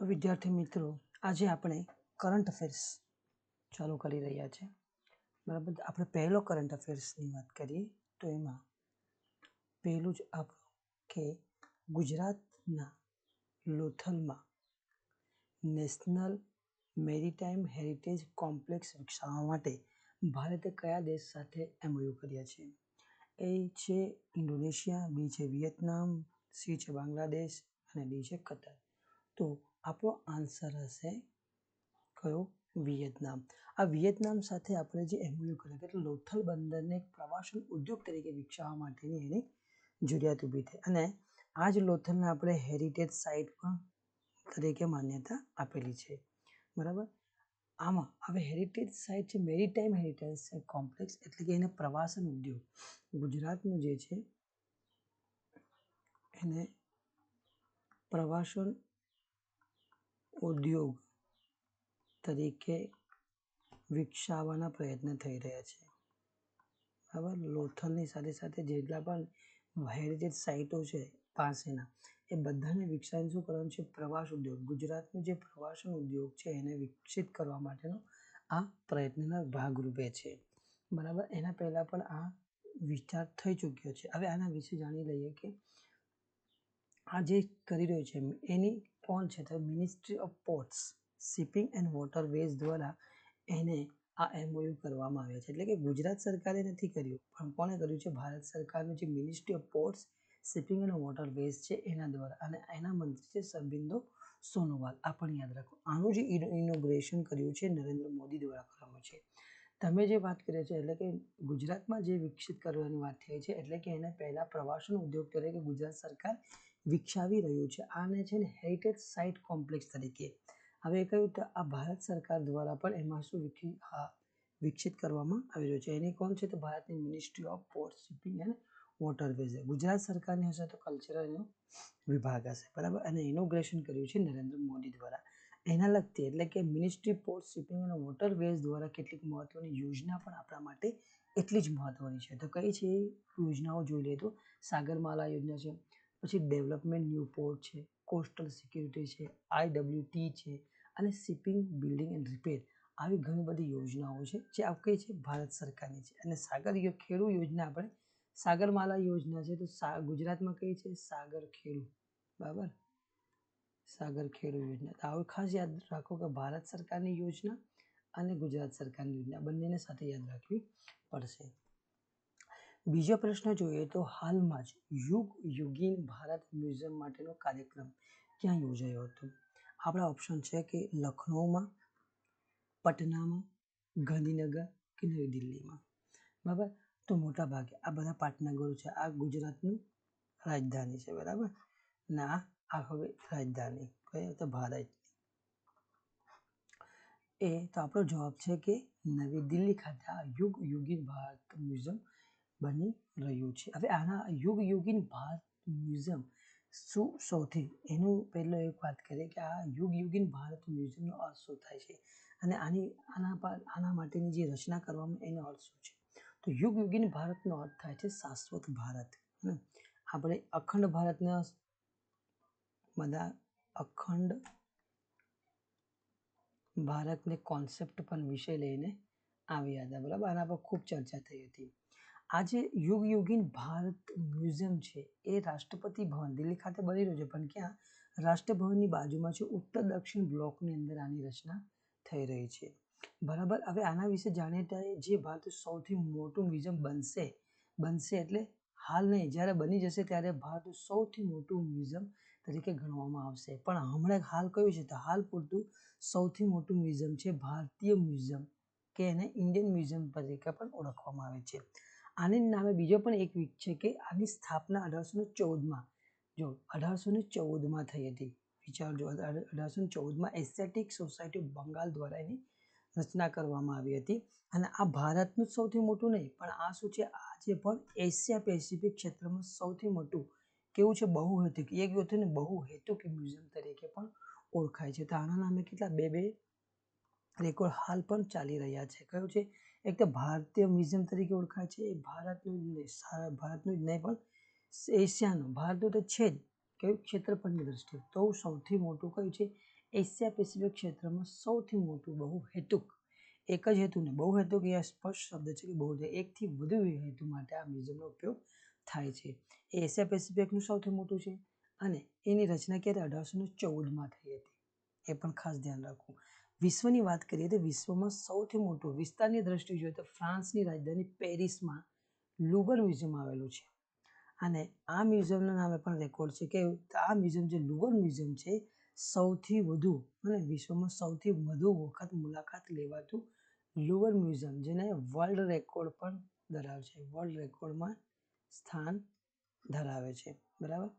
તો વિદ્યાર્થી મિત્રો, આજે આપણે કરંટ અફેર્સ ચાલુ કરી રહ્યા છે. બરાબર? આપણે પહેલો કરંટ અફેર્સની વાત કરીએ, તો એમાં પહેલું જ આપણું કે ગુજરાતના લોથલમાં નેશનલ મેરીટાઈમ હેરિટેજ કોમ્પ્લેક્સ વિકસાવવા માટે ભારતે કયા દેશ સાથે એમઓયુ કર્યા છે? એ છે ઇન્ડોનેશિયા બી છે વિયેતનામ સી છે બાંગ્લાદેશ અને ડી છે કતર. તો આપણો આન્સર હશે કયો? વિયેતનામ. આ વિયેતનામ સાથે આપણે જે એમઓયુ કર્યો એટલે લોથલ બંદરને પ્રવાસન ઉદ્યોગ તરીકે વિકસાવવા માટેની એની જરૂરિયાત ઊભી થઈ. અને આ જ લોથલને આપણે હેરિટેજ સાઇટ પણ તરીકે માન્યતા આપેલી છે. બરાબર? આમાં હવે હેરિટેજ સાઇટ છે મેરીટાઈમ હેરિટેજ કોમ્પ્લેક્સ એટલે કે એને પ્રવાસન ઉદ્યોગ. ગુજરાતનું જે છે એને પ્રવાસન ઉદ્યોગ તરીકે વિકસાવવાના પ્રયત્ન થઈ રહ્યા છે. બરાબર? લોથલની સાથે સાથે જેટલા પણ હેરિટેજ સાઇટો છે પાસેના, એ બધાને વિકસાવીને શું કરવાનું છે? પ્રવાસ ઉદ્યોગ. ગુજરાતનું જે પ્રવાસન ઉદ્યોગ છે, એને વિકસિત કરવા માટેનો આ પ્રયત્નના ભાગરૂપે છે. બરાબર? એના પહેલાં પણ આ વિચાર થઈ ચૂક્યો છે. હવે આના વિશે જાણી લઈએ કે આ જે કરી રહ્યો છે, એની કોણ છે? તો ministry of ports shipping and waterways દ્વારા એને આ એમઓયુ કરવામાં આવ્યા છે. એટલે કે ગુજરાત સરકારે નથી કર્યું, પણ કોણે કર્યું છે? ભારત સરકારનું જે ministry of ports shipping and waterways છે, એના દ્વારા. અને એના મંત્રી છે સરબિંદો સોનોવાલ. આ પણ યાદ રાખો. આનું જે ઇનોગ્રેશન કર્યું છે, નરેન્દ્ર મોદી દ્વારા કરવામાં છે. તમે જે વાત કરી છે, એટલે કે ગુજરાતમાં જે વિકસિત કરવાની વાત થઈ છે, એટલે કે એને પહેલાં પ્રવાસન ઉદ્યોગ તરીકે ગુજરાત સરકાર વિકસાવી રહ્યું છે. આને છે ને હેરિટેજ સાઇટ કોમ્પ્લેક્સ તરીકે. હવે કહ્યું તો આ ભારત સરકાર દ્વારા પણ એમાં શું વિકસિત કરવામાં આવી રહ્યું છે. એની કોણ છે? તો ભારતની ministry of port shipping and waterways Gujarat સરકારની હશે તો કલ્ચરલનો વિભાગ હશે. બરાબર? અને ઇનોગ્રેશન કર્યું છે નરેન્દ્ર મોદી દ્વારા. એના લગતી એટલે કે મિનિસ્ટ્રી પોર્ટ શિપિંગ અને વોટરવેઝ દ્વારા કેટલીક મહત્વની યોજના પણ આપણા માટે એટલી જ મહત્વની છે. તો કઈ છે યોજનાઓ? જોઈ લઈએ તો સાગરમાલા યોજના છે પછી ડેવલપમેન્ટ ન્યૂ પોર્ટ છે, કોસ્ટલ સિક્યુરિટી છે આઈડબ્લ્યુટી છે અને શિપિંગ, બિલ્ડિંગ એન્ડ રિપેર આવી ઘણી બધી યોજનાઓ છે, જે આ કઈ છે ભારત સરકારની છે. અને સાગર ખેડૂ યોજના આપણે સાગરમાલા યોજના છે, તો ગુજરાતમાં કઈ છે? સાગર ખેડુ બરાબર? સાગર ખેડૂ યોજના. તો આવું ખાસ યાદ રાખો કે ભારત સરકારની યોજના અને ગુજરાત સરકારની યોજના બંનેને સાથે યાદ રાખવી પડશે. બીજો પ્રશ્ન જોઈએ તો હાલમાં જ યુગ યુગીન ભારત મ્યુઝિયમ માટેનો કાર્યક્રમ ક્યાં યોજાયો હતો? આપણા ઓપ્શન છે કે લખનૌમાં, પટનામાં, ગાંધીનગર કે નવી દિલ્હીમાં. બરાબર? તો મોટા ભાગે આ બધા પાટનગરો છે, આ ગુજરાતનું રાજધાની છે, બરાબર? ને આ હવે રાજધાની કઈ તો ભારત એ તો આપણો જવાબ છે કે નવી દિલ્હી ખાતે આ યુગ યુગીન ભારત મ્યુઝિયમ બની રહ્યું છે. હવે આના યુગ યુગીન ભારત મ્યુઝિયમ શું સૌથી એનું પહેલો એક વાત કરીએ કે આ યુગ યુગીન ભારત મ્યુઝિયમનો અર્થ શું થાય છે? અને આની, આના પર, આના માટેની જે રચના કરવામાં એનો અર્થ શું છે? તો યુગ યુગીન ભારતનો અર્થ થાય છે શાશ્વત ભારત. આપણે અખંડ ભારતના બધા અખંડ ભારતને કોન્સેપ્ટ પણ વિષય લઈને આવ્યા હતા. બરાબર? આના પર ખૂબ ચર્ચા થઈ હતી. આજે યુગ યુગીન ભારત મ્યુઝિયમ છે, એ રાષ્ટ્રપતિ ભવન, દિલ્હી ખાતે બની રહ્યું છે, પણ ક્યાં? રાષ્ટ્રભવનની બાજુમાં છે, ઉત્તર દક્ષિણ બ્લોકની અંદર આની રચના થઈ રહી છે. બરાબર? હવે આના વિશે જાણીએ જે ભારત સૌથી મોટું મ્યુઝિયમ બનશે બનશે એટલે હાલ નહીં, જ્યારે બની જશે ત્યારે ભારતનું સૌથી મોટું મ્યુઝિયમ તરીકે ગણવામાં આવશે. પણ હમણાં હાલ કયું છે? તો હાલ પૂરતું સૌથી મોટું મ્યુઝિયમ છે, ભારતીય મ્યુઝિયમ, કે એને ઇન્ડિયન મ્યુઝિયમ તરીકે પણ ઓળખવામાં આવે છે. આની નામે બીજો પણ એક વીક છે કે આની સ્થાપના અઢારસો ને ચૌદમાં, જો અઢારસો ને ચૌદમાં થઈ હતી. વિચારજો અઢારસો ને ચૌદમાં એસેટિક સોસાયટી બંગાળ દ્વારા એની રચના કરવામાં આવી હતી. અને આ ભારતનું સૌથી મોટું નહીં, પણ આ શું છે? આજે પણ એશિયા પેસિફિક ક્ષેત્રમાં સૌથી મોટું કેવું છે? બહુહેતુક, એક હતું ને બહુહેતુક મ્યુઝિયમ તરીકે પણ ઓળખાય છે. તો આના નામે કેટલા? બે બે રેકોર્ડ હાલ પણ ચાલી રહ્યા છે. કયું છે? એક તો ભારતીય મ્યુઝિયમ તરીકે ઓળખાય છે, એ ભારતનું ભારતનું જ નહીં, પણ એશિયાનું, ભારતનું તો છે જ. કયું ક્ષેત્રફળની દ્રષ્ટિએ? તો સૌથી મોટું કયું છે? એશિયા પેસિફિક ક્ષેત્રમાં સૌથી મોટું બહુ હેતુક એક જ હેતુને બહુ હેતુક એ સ્પષ્ટ શબ્દ છે કે બહુ એકથી વધુ હેતુ માટે આ મ્યુઝિયમનો ઉપયોગ થાય છે. એ એશિયા પેસિફિકનું સૌથી મોટું છે અને એની રચના ક્યારે અઢારસો ચૌદમાં થઈ હતી. એ પણ ખાસ ધ્યાન રાખવું. વિશ્વની વાત કરીએ તો વિશ્વમાં સૌથી મોટું, વિસ્તારની દ્રષ્ટિએ જોઈએ તો ફ્રાન્સની રાજધાની પેરિસમાં લુવર મ્યુઝિયમ આવેલું છે. અને આ મ્યુઝિયમના નામે પણ રેકોર્ડ છે કે આ મ્યુઝિયમ જે લુવર મ્યુઝિયમ છે, સૌથી વધુ અને વિશ્વમાં સૌથી વધુ વખત મુલાકાત લેવાતું લુવર મ્યુઝિયમ, જેને વર્લ્ડ રેકોર્ડ પણ ધરાવે છે. વર્લ્ડ રેકોર્ડમાં સ્થાન ધરાવે છે. બરાબર?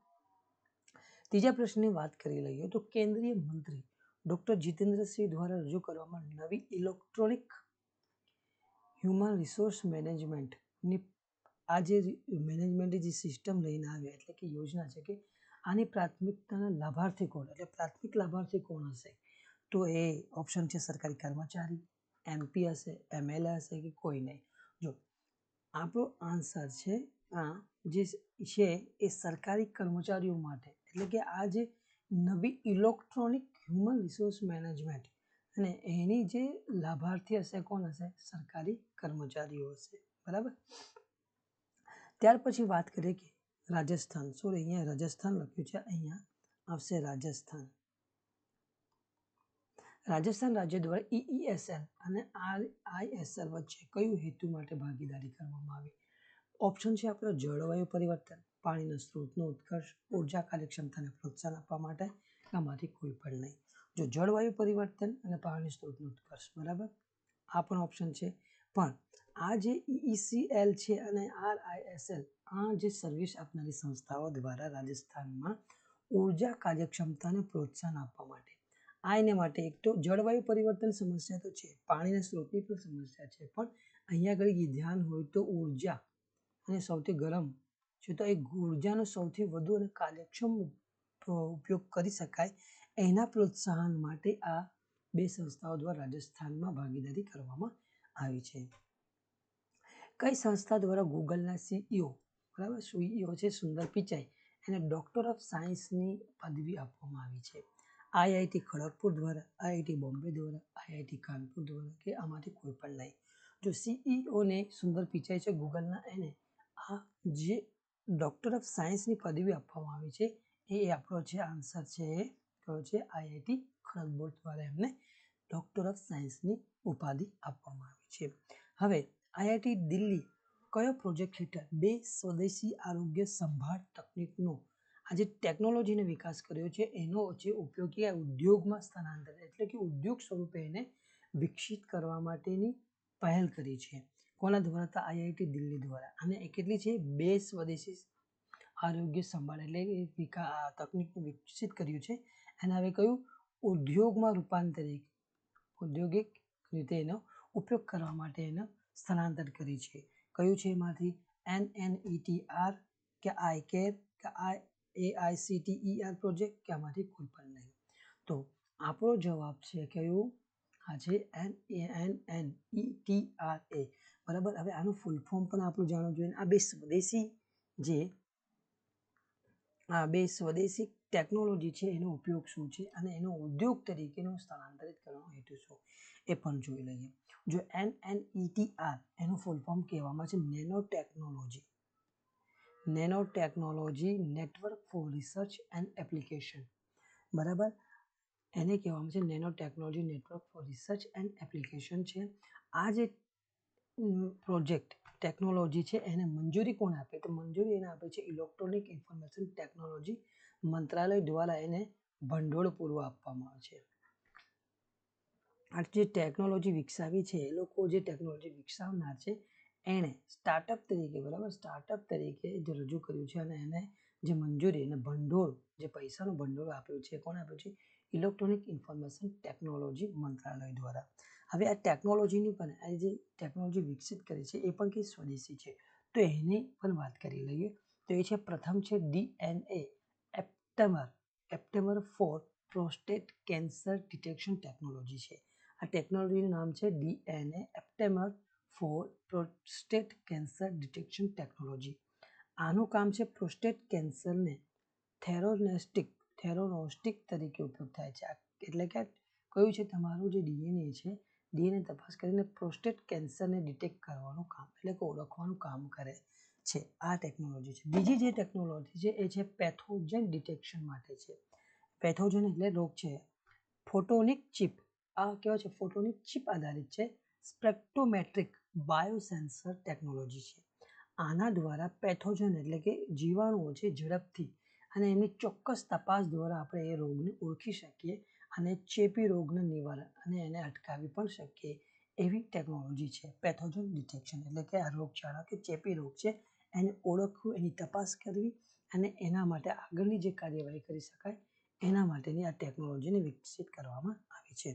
ત્રીજા પ્રશ્નની વાત કરી લઈએ તો કેન્દ્રીય મંત્રી ડૉક્ટર જીતેન્દ્રસિંહ દ્વારા રજૂ કરવામાં નવી ઇલેક્ટ્રોનિક હ્યુમન રિસોર્સ મેનેજમેન્ટની આ જે મેનેજમેન્ટની જે સિસ્ટમ લઈને આવ્યા, એટલે કે યોજના છે કે આની પ્રાથમિકતાના લાભાર્થી કોણ, એટલે પ્રાથમિક લાભાર્થી કોણ હશે? તો એ ઓપ્શન છે સરકારી કર્મચારી એમપી હશે એમએલએ હશે કે કોઈ નહીં. જો, આપણો આન્સર છે, આ જે છે એ સરકારી કર્મચારીઓ માટે, એટલે કે આ જે નવી ઇલેક્ટ્રોનિક હ્યુમન રિસોર્સ મેનેજમેન્ટ અને એની જે લાભાર્થી હશે કોણ હશે? સરકારી કર્મચારીઓ હશે. બરાબર? ત્યાર પછી વાત કરીએ કે રાજસ્થાન. સોરી અહીંયા રાજસ્થાન લખ્યું છે? અહીંયા આવશે રાજસ્થાન. રાજસ્થાન રાજ્ય દ્વારા ઈઈએસએલ અને આરઆઈએસએલ વચ્ચે કયું હેતુ માટે ભાગીદારી કરવામાં આવી? ઓપ્શન છે આપણો જળવાયુ પરિવર્તન, પાણીના સ્ત્રોતનો ઉત્કર્ષ, ઊર્જા કાર્યક્ષમતાને પ્રોત્સાહન આપવા માટે. આમાંથી કોઈ પણ નહીં. જો જળવાયુ પરિવર્તન અને પાણી સ્ત્રોતનો ઉત્કર્ષ, બરાબર? આ પણ ઓપ્શન છે. પણ આ જે ઈસીએલ છે અને આરઆઈએસએલ આ જે સર્વિસ આપનારી સંસ્થાઓ દ્વારા રાજસ્થાનમાં ઊર્જા કાર્યક્ષમતાને પ્રોત્સાહન આપવા માટે. આ એને માટે એક તો જળવાયુ પરિવર્તન સમસ્યા તો છે, પાણીના સ્ત્રોતની પણ સમસ્યા છે. પણ અહીંયા આગળ ધ્યાન હોય તો ઊર્જા અને સૌથી ગરમ છે તો એ ઉર્જાનો સૌથી વધુ અને કાર્યક્ષમ ઉપયોગ કરી શકાય, એના પ્રોત્સાહન માટે આ બે સંસ્થાઓ દ્વારા રાજસ્થાનમાં ભાગીદારી કરવામાં આવી છે. કઈ સંસ્થા દ્વારા ગૂગલના સીઈઓ, બરાબર? સીઈઓ છે સુંદર પિચાઈ, એને ડૉક્ટર ઓફ સાયન્સની પદવી આપવામાં આવી છે. આઈઆઈટી ખડગપુર દ્વારા, આઈઆઈટી બોમ્બે દ્વારા, આઈઆઈટી કાનપુર દ્વારા કે આમાંથી કોઈ પણ નહીં જો સીઈઓને સુંદર પિચાઈ છે ગૂગલના, એને આ જે ડૉક્ટર ઓફ સાયન્સની પદવી આપવામાં આવી છે એ આપણો જે આન્સર છે એ કયો છે આઈઆઈટી ખડગપુર દ્વારા એમને ડૉક્ટર ઓફ સાયન્સની ઉપાધિ આપવામાં આવી છે. હવે આઈઆઈટી દિલ્હી કયો પ્રોજેક્ટ હેઠળ બે સ્વદેશી આરોગ્ય સંભાળ તકનિકનો આજે ટેકનોલોજીનો વિકાસ કર્યો છે એનો જે ઉપયોગી ઉદ્યોગમાં સ્થળાંતર એટલે કે ઉદ્યોગ સ્વરૂપે એને વિકસિત કરવા માટેની પહેલ કરી છે. કોના દ્વારા તો આઈઆઈટી દિલ્હી દ્વારા અને એ કેટલી છે? બે સ્વદેશી આરોગ્ય સંભાળ એટલે વિકા તકનિકને વિકસિત કર્યું છે. અને હવે કયું? ઉદ્યોગમાં રૂપાંતરિત ઔદ્યોગિક રીતે એનો ઉપયોગ કરવા માટે એનો સ્થળાંતર કરી છે. કયું છે એમાંથી? N N R K I care કે આઈ એઆઈસીટીઈઆર પ્રોજેક્ટ કે આમાંથી કોઈ પણ નહીં? તો આપણો જવાબ છે કયું? આ છે N A N N E T R A. બરાબર? હવે આનું ફૂલ ફોર્મ પણ આપણું જાણવું જોઈએ. આ બે સ્વદેશી જે બે સ્વદેશી ટેકનોલોજી છે, એનો ઉપયોગ શું છે અને એનો ઉદ્યોગ તરીકેનો સ્થળાંતરિત કરવાનો હેતુ શું એ પણ જોઈ લઈએ. જો એન એન ઇટીઆર એનું ફૂલ ફોર્મ કહેવામાં છે nano technology nano technology network for research and application બરાબર? એને કહેવામાં છે nano technology network for research and application છે. આ જે પ્રોજેક્ટ ટેકનોલોજી છે, એને મંજૂરી કોણ આપે? તો મંજૂરી એને આપે છે ઇલેક્ટ્રોનિક ઇન્ફોર્મેશન ટેકનોલોજી મંત્રાલય દ્વારા એને ભંડોળ પૂરું આપવામાં આવે છે. આ જે ટેકનોલોજી વિકસાવી છે, એ લોકો જે ટેકનોલોજી વિકસાવનાર છે, એણે સ્ટાર્ટઅપ તરીકે, બરાબર? સ્ટાર્ટઅપ તરીકે જે રજૂ કર્યું છે અને એને જે મંજૂરી અને ભંડોળ, જે પૈસાનું ભંડોળ આપ્યું છે કોણ આપ્યું છે? ઇલેક્ટ્રોનિક ઇન્ફોર્મેશન ટેકનોલોજી મંત્રાલય દ્વારા. હવે આ ટેકનોલોજીની પણ આ જે ટેકનોલોજી વિકસિત કરી છે એ પણ કંઈ સ્વદેશી છે. તો એની પણ વાત કરી લઈએ. તો એ છે પ્રથમ છે DNA, aptamer. Aptamer for prostate cancer detection technology છે. આ ટેકનોલોજીનું નામ છે DNA, aptamer for prostate cancer detection technology. આનું કામ છે પ્રોસ્ટેટ કેન્સરને થેરોનેસ્ટિક થેરોનોસ્ટિક તરીકે ઉપયોગ થાય છે. એટલે કે કયું છે? તમારું જે ડીએનએ છે ડીએનએ તપાસ કરીને પ્રોસ્ટેટ કેન્સરને ડિટેક્ટ કરવાનું કામ, એટલે કે ઓળખવાનું કામ કરે છે આ ટેકનોલોજી છે. બીજી જે ટેકનોલોજી છે એ છે પેથોજન ડિટેક્શન માટે છે. પેથોજન એટલે રોગ છે. ફોટોનિક ચિપ આ કેવો છે? ફોટોનિક ચિપ આધારિત છે. સ્પેક્ટ્રોમેટ્રિક બાયોસેન્સર ટેકનોલોજી છે. આના દ્વારા પેથોજન એટલે કે જીવાણુઓ છે ઝડપથી અને એમની ચોક્કસ તપાસ દ્વારા આપણે એ રોગને ઓળખી શકીએ અને ચેપી રોગનું નિવારણ અને એને અટકાવી પણ શકીએ એવી ટેકનોલોજી છે. પેથોજન ડિટેક્શન એટલે કે આ રોગચાળા કે ચેપી રોગ છે, એને ઓળખવું, એની તપાસ કરવી અને એના માટે આગળની જે કાર્યવાહી કરી શકાય, એના માટેની આ ટેકનોલોજીને વિકસિત કરવામાં આવી છે.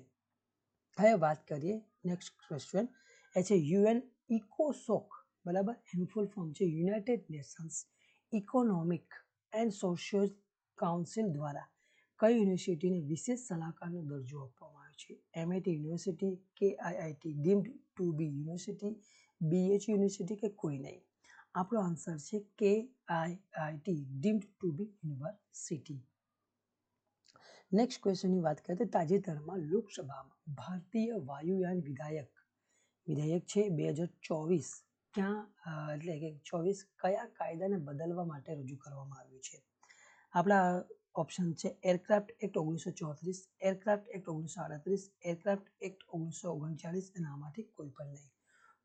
હવે વાત કરીએ નેક્સ્ટ ક્વેશ્ચન એ છે યુએન ઇકોસોક, બરાબર? એનું ફોર્મ છે united nations economic and social council દ્વારા. કઈ યુનિવર્સિટીને વિશેષ સલાહકારનો દરજ્જો આપવામાં આવ્યો છે? એમઆઈટી યુનિવર્સિટી કે IIT deemed to be university? BH university કે કોઈ નહીં? આપણો આન્સર છે કે IIT deemed to be university next ક્વેશ્ચનની વાત કરીએ તો તાજેતરમાં લોકસભામાં ભારતીય વાયુયાન વિધાયક, વિધેયક છે બે હજાર ચોવીસ. ક્યાં એટલે કે ચોવીસ કયા કાયદાને બદલવા માટે રજૂ કરવામાં આવ્યું છે? આપણા ઓપ્શન છે એરક્રાફ્ટ એક્ટ ઓગણીસો ચોત્રીસ, એરક્રાફ્ટ એક્ટ ઓગણીસો આડત્રીસ, એરક્રાફ્ટ એક્ટ ઓગણીસો ઓગણચાળીસ અને આમાંથી કોઈ પણ નહીં.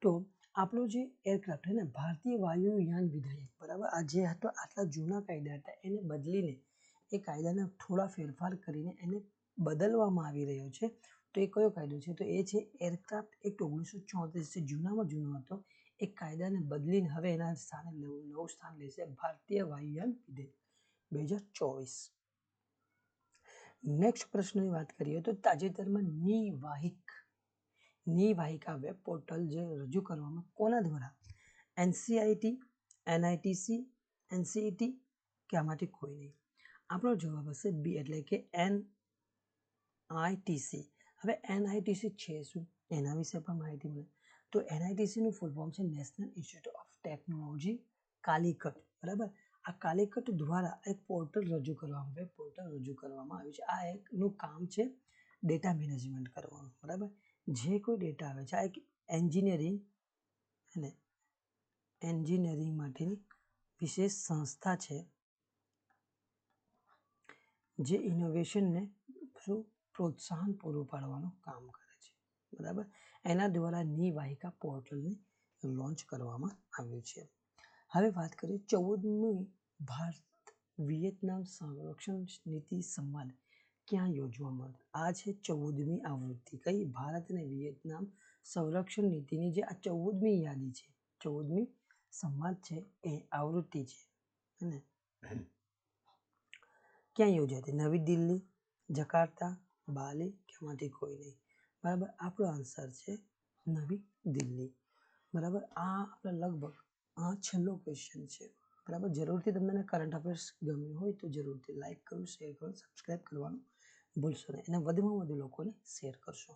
તો આપણો જે એરક્રાફ્ટ છે ને, ભારતીય વાયુયાન વિધેયક, બરાબર? આ જે હતો, આટલા જૂના કાયદા હતા, એને બદલીને, એ કાયદાને થોડા ફેરફાર કરીને એને બદલવામાં આવી રહ્યો છે. તો એ કયો કાયદો છે? તો એ છે એરક્રાફ્ટ એક્ટ ઓગણીસો ચોત્રીસ જે જૂનામાં જૂનો હતો. એ કાયદાને બદલીને હવે એના સ્થાને નવું સ્થાન લેશે ભારતીય વાયુયાન વિધેયક. બે હજાર ચોવીસ. નેક્સ્ટ પ્રશ્નની વાત કરીએ તો તાજેતરમાં નિવાહિક, નિવાહિકા વેબ પોર્ટલ જે રજૂ કરવામાં કોના દ્વારા? એનસીઆઈટી એનઆઈટીસી એનસીઈટી કે આમાંથી કોઈ નહીં. આપણો જવાબ હશે બી એટલે કે એન આઈટીસી હવે એનઆઈટીસી છે શું? એના વિશે પણ માહિતી મળે. તો એનઆઈટીસીનું ફૂલ ફોર્મ છે national institute of technology Calicut. બરાબર? આ કાલિકટ દ્વારા એક પોર્ટલ રજૂ કરવામાં વેબ પોર્ટલ રજૂ કરવામાં આવ્યું છે. આ એકનું કામ છે ડેટા મેનેજમેન્ટ કરવાનું, બરાબર? જે કોઈ ડેટા આવે છે, આ એક એન્જિનિયરિંગ અને એન્જિનિયરિંગ માટેની વિશેષ સંસ્થા છે જે ઇનોવેશનને પ્રોત્સાહન પૂરું પાડવાનું કામ કરે છે, બરાબર? એના દ્વારા નિવાહિકા પોર્ટલને લોન્ચ કરવામાં આવ્યું છે. હવે વાત કરીએ ચૌદમી ભારત વિયેતનામ સંરક્ષણ નીતિ સંવાદ. ક્યાં યોજવામાં આ છે ચૌદમી આવૃત્તિ. કઈ? ભારત અને વિયેતનામ સંરક્ષણ નીતિની જે આ ચૌદમી યાદી છે. ચૌદમી સંવાદ છે. એ આવૃત્તિ છે. અને ક્યાં યોજાય હતી નવી દિલ્હી, જકાર્તા, બાલી કે એમાંથી કોઈ નહીં? બરાબર, આપણો આન્સર છે નવી દિલ્હી. બરાબર, આ આપણે લગભગ આ છેલ્લો ક્વેશ્ચન છે. બરાબર? જરૂરથી તમને કરંટ અફેર્સ ગમ્યું હોય તો જરૂરથી લાઇક કરો શેર કરો સબસ્ક્રાઈબ કરવાનું ભૂલશો નહીં. અને વધુમાં વધુ લોકોને શેર કરશો.